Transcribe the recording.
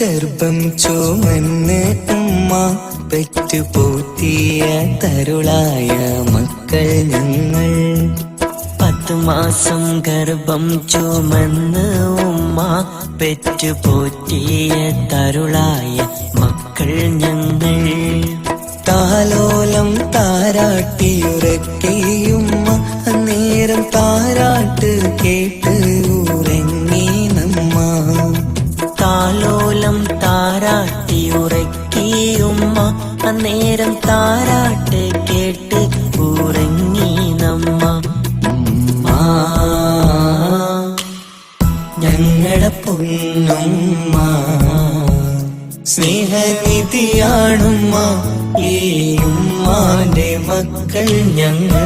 ഗർഭം ചുമന്ന് ഉമ്മ പെറ്റുപോറ്റിയ തരുളായ മക്കൾ ഞങ്ങൾ. പത്ത് മാസം ഗർഭം ചുമന്ന് ഉമ്മ. പെറ്റുപോറ്റിയ തരുളായ മക്കൾ ഞങ്ങൾ. താലോലം താരാട്ടിയുറക്കിയുമ്മ. നേരം താരാട്ട് കേട്ട് അന്നേരം താരാട്ട് കേട്ട് ഉറങ്ങി നമ്മ. ഞങ്ങളെ പൊന്നുമ്മ സ്നേഹനിധിയാണുമ്മ. ഈ ഉമ്മാന്റെ മക്കൾ ഞങ്ങൾ